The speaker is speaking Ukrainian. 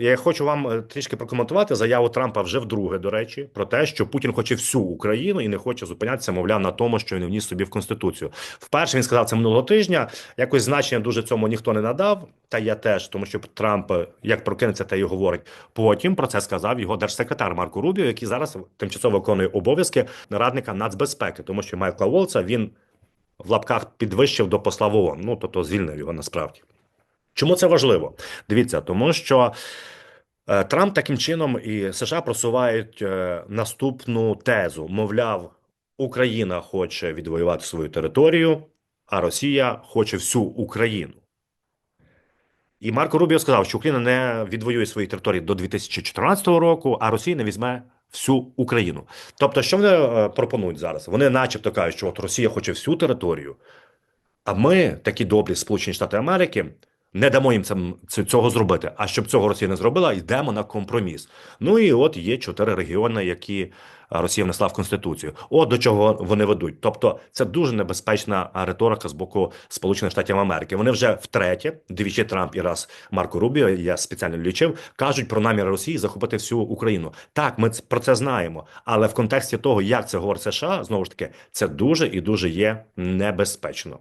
Я хочу вам е, трішки прокоментувати заяву Трампа вже вдруге, до речі, про те, що Путін хоче всю Україну і не хоче зупинятися, мовляв, на тому, що він вніс собі в конституцію. Вперше він сказав це минулого тижня. Якось значення дуже цьому ніхто не надав. Та я теж, тому що Трамп е, як прокинеться, те й говорить. Потім про це сказав його держсекретар Марко Рубіо, який зараз тимчасово виконує обов'язки радника нацбезпеки, тому що Майкла Волца він в лапках підвищив до посла в ООН. Ну тобто звільнив його насправді. Чому це важливо? Дивіться, тому що е, Трамп таким чином і США просувають е, наступну тезу: мовляв, Україна хоче відвоювати свою територію, а Росія хоче всю Україну. І Марко Рубіо сказав, що Україна не відвоює свої території до 2014 року, а Росія не візьме всю Україну. Тобто, що вони е, пропонують зараз? Вони, начебто, кажуть, що от Росія хоче всю територію, а ми, такі добрі Сполучені Штати Америки, не дамо їм цього зробити. А щоб цього Росія не зробила, йдемо на компроміс. Ну і от є чотири регіони, які Росія внесла в конституцію. От до чого вони ведуть. Тобто, це дуже небезпечна риторика з боку Сполучених Штатів Америки. Вони вже втретє, двічі Трамп і раз Марко Рубіо, я спеціально лічив, кажуть про наміри Росії захопити всю Україну. Так, ми про це знаємо, але в контексті того, як це говорить США, знову ж таки, це дуже і дуже є небезпечно.